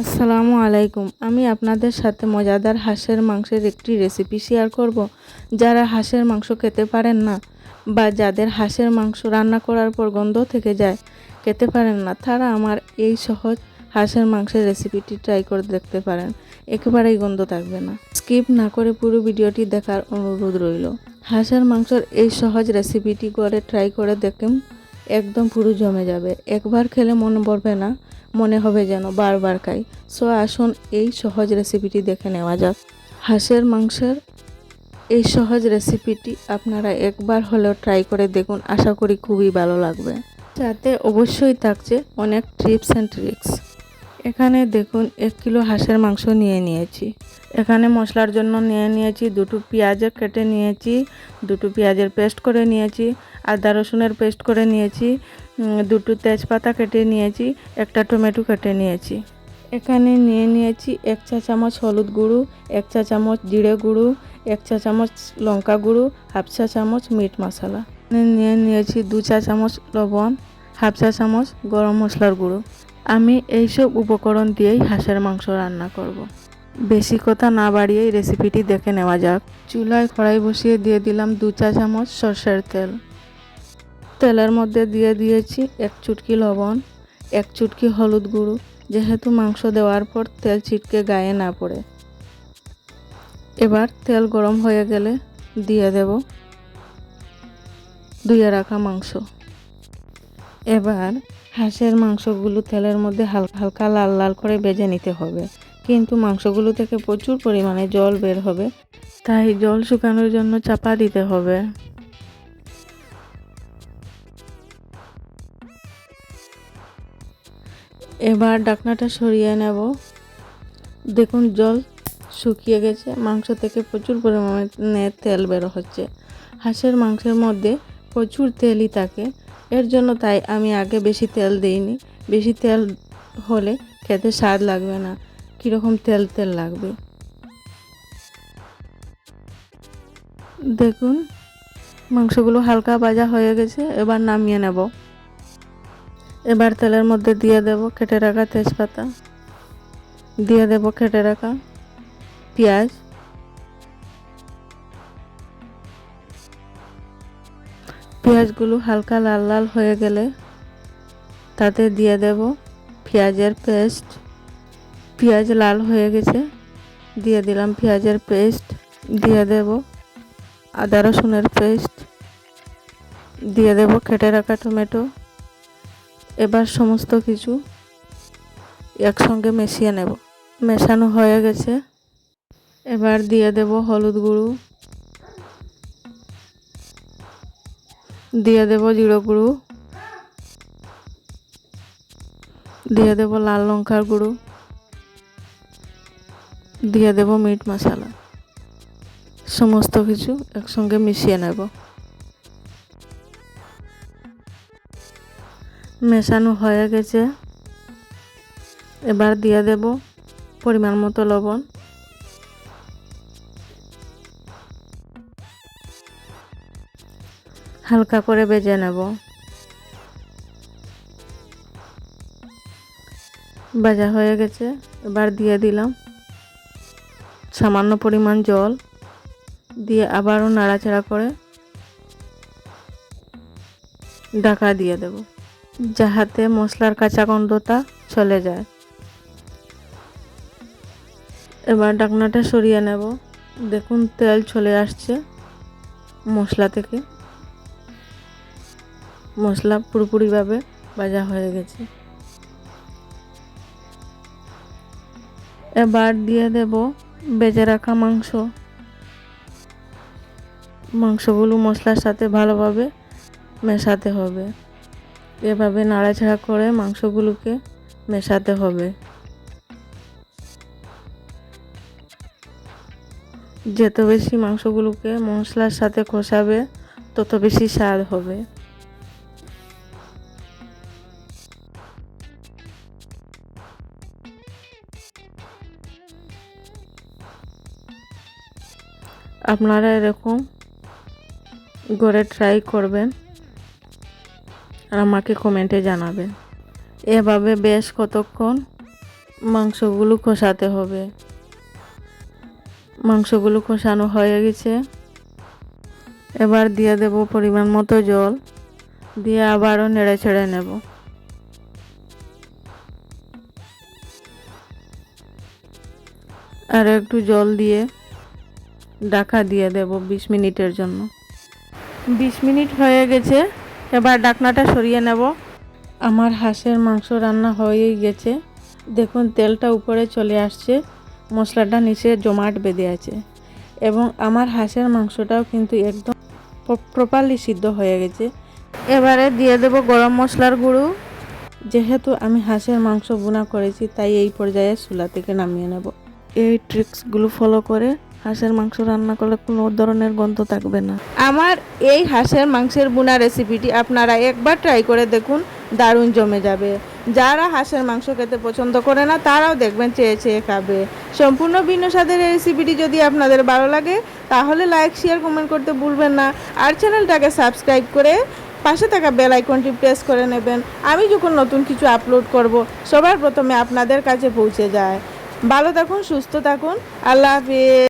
আসসালামু আলাইকুম। আমি আপনাদের সাথে মজাদার হাঁসের মাংসের একটি রেসিপি শেয়ার করব। যারা হাঁসের মাংস খেতে পারেন না বা যাদের হাঁসের মাংস রান্না করার পর গন্ধ থেকে যায়, খেতে পারেন না, তারা আমার এই সহজ হাঁসের মাংসের রেসিপিটি ট্রাই করে দেখতে পারেন। একেবারেই গন্ধ থাকবে না। স্কিপ না করে পুরো ভিডিওটি দেখার অনুরোধ রইল। হাঁসের মাংসের এই সহজ রেসিপিটি করে ট্রাই করে দেখুন, একদম পুরো জমে যাবে। একবার খেলে মনে পড়বে না। মনে হবে যেন বারবার খাই। সো আসুন এই সহজ রেসিপিটি দেখে নেওয়া যাক। হাঁসের মাংসের এই সহজ রেসিপিটি আপনারা একবার হলেও ট্রাই করে দেখুন। আশা করি খুবই ভালো লাগবে। সাথে অবশ্যই থাকছে অনেক ট্রিপস অ্যান্ড ট্রিক্স এখানে দেখুন, এক কিলো হাঁসের মাংস নিয়ে নিয়েছি। এখানে মশলার জন্য নিয়ে নিয়েছি দুটো পেঁয়াজের কেটে নিয়েছি, দুটো পেঁয়াজের পেস্ট করে নিয়েছি। আদা রসুনের পেস্ট করে নিয়েছি দুটো তেজপাতা কেটে নিয়েছি, একটা টমেটো কেটে নিয়েছি। এখানে নিয়ে নিয়েছি এক চা চামচ হলুদ গুঁড়ো, এক চা চামচ জিরে গুঁড়ো, এক চা চামচ লঙ্কা গুঁড়ো, হাফ চা চামচ মিট মশলা। নিয়ে নিয়েছি দু চা চামচ লবণ, হাফ চা চামচ গরম মশলার গুঁড়ো। আমি এইসব উপকরণ দিয়েই হাঁসের মাংস রান্না করব। বেশি কথা না বাড়িয়েই রেসিপিটি দেখে নেওয়া যাক। চুলায় কড়াই বসিয়ে দিয়ে দিলাম দু চা চামচ সর্ষের তেল। তেলের মধ্যে দিয়ে দিয়েছি এক চুটকি লবণ, এক চুটকি হলুদ গুঁড়ো, যেহেতু মাংস দেওয়ার পর তেল ছিটকে গায়ে না পড়ে। এবার তেল গরম হয়ে গেলে দিয়ে দেব ধুয়ে রাখা মাংস। এবার হাঁসের মাংসগুলো তেলের মধ্যে হালকা হালকা লাল লাল করে বেজে নিতে হবে, কিন্তু মাংসগুলো থেকে প্রচুর পরিমাণে জল বের হবে, তাই জল শুকানোর জন্য চাপা দিতে হবে। এবার ডাকনাটা সরিয়ে নেব। দেখুন, জল শুকিয়ে গেছে। মাংস থেকে প্রচুর পরিমাণে তেল বেরো হচ্ছে। হাঁসের মাংসের মধ্যে প্রচুর তেলই থাকে। এর জন্য তাই আমি আগে বেশি তেল দিইনি। বেশি তেল হলে খেতে স্বাদ লাগবে না। কীরকম তেল তেল লাগবে? দেখুন, মাংসগুলো হালকা ভাজা হয়ে গেছে। এবার নামিয়ে নেব। এবার তেলের মধ্যে দিয়ে দেব কেটে রাখা তেজপাতা। দিয়ে দেব কেটে রাখা পেঁয়াজ। পেঁয়াজগুলো হালকা লাল লাল হয়ে গেলে তাতে দিয়ে দেব পেঁয়াজের পেস্ট। পেঁয়াজ লাল হয়ে গেছে, দিয়ে দিলাম পেঁয়াজের পেস্ট। দিয়ে দেব আদা রসুনের পেস্ট। দিয়ে দেব কেটে রাখা টমেটো। এবার সমস্ত কিছু একসঙ্গে মিশিয়ে নেব। মেশানো হয়ে গেছে। এবার দিয়ে দেব হলুদ গুঁড়ো। দিয়ে দেব জিরো গুঁড়ো। দিয়ে দেব লাল লঙ্কার গুঁড়ো। দিয়ে দেব মিট মশলা। সমস্ত কিছু একসঙ্গে মিশিয়ে নেব। মেশানো হয়ে গেছে। এবার দিয়ে দেব পরিমাণ মতো লবণ। হালকা করে বেজে নেব। ভাজা হয়ে গেছে, এবার দিয়ে দিলাম সামান্য পরিমাণ জল। দিয়ে আবারও নাড়াচাড়া করে ঢাকা দিয়ে দেব। যাহাতে মশলার কাঁচা গন্ধটা চলে যায়। এবার ডাকনাটা সরিয়ে নেব। দেখুন, তেল চলে আসছে মশলা থেকে। মশলা পুরোপুরিভাবে ভাজা হয়ে গেছে। এবার দিয়ে দেব বেজে রাখা মাংস। মাংসগুলো মশলার সাথে ভালোভাবে মেশাতে হবে। এভাবে নাড়াচাড়া করে মাংসগুলোকে মেশাতে হবে। যত বেশি মাংসগুলোকে মশলার সাথে কষাবে, তত বেশি স্বাদ হবে। আপনারা এরকম করে ট্রাই করবেন। আর আমাকে কমেন্টে জানাবেন। এভাবে বেশ কতক্ষণ মাংসগুলো কষাতে হবে। মাংসগুলো কষানো হয়ে গেছে। এবার দিয়ে দেব পরিমাণ মতো জল। দিয়ে আবারও নেড়ে ছেড়ে নেব। আর একটু জল দিয়ে ঢাকা দিয়ে দেব বিশ মিনিটের জন্য। বিশ মিনিট হয়ে গেছে। এবার ডাকনাটা সরিয়ে নেব। আমার হাঁসের মাংস রান্না হয়েই গেছে। দেখুন তেলটা উপরে চলে আসছে মশলাটা নিচে জমাট বেঁধে আছে এবং আমার হাঁসের মাংসটাও কিন্তু একদম প্রপারলি সিদ্ধ হয়ে গেছে। এবারে দিয়ে দেব গরম মশলার গুঁড়ো। যেহেতু আমি হাঁসের মাংস বোনা করেছি তাই এই পর্যায়ে চুলা থেকে নামিয়ে নেব। এই ট্রিক্সগুলো ফলো করে হাঁসের মাংস রান্না করলে কোনো ধরনের গন্ধ থাকবে না। আমার এই হাঁসের মাংসের বোনা রেসিপিটি আপনারা একবার ট্রাই করে দেখুন, দারুণ জমে যাবে। যারা হাঁসের মাংস খেতে পছন্দ করে না, তারাও দেখবেন চেয়ে চেয়ে খাবে। সম্পূর্ণ ভিন্ন স্বাদের এই রেসিপিটি যদি আপনাদের ভালো লাগে, তাহলে লাইক শেয়ার কমেন্ট করতে ভুলবেন না। আর চ্যানেলটাকে সাবস্ক্রাইব করে পাশে থাকা বেল আইকনটি প্রেস করে নেবেন। আমি যখন নতুন কিছু আপলোড করব, সবার প্রথমে আপনাদের কাছে পৌঁছে যায়। ভালো থাকুন, সুস্থ থাকুন। আল্লাহ হাফিজ।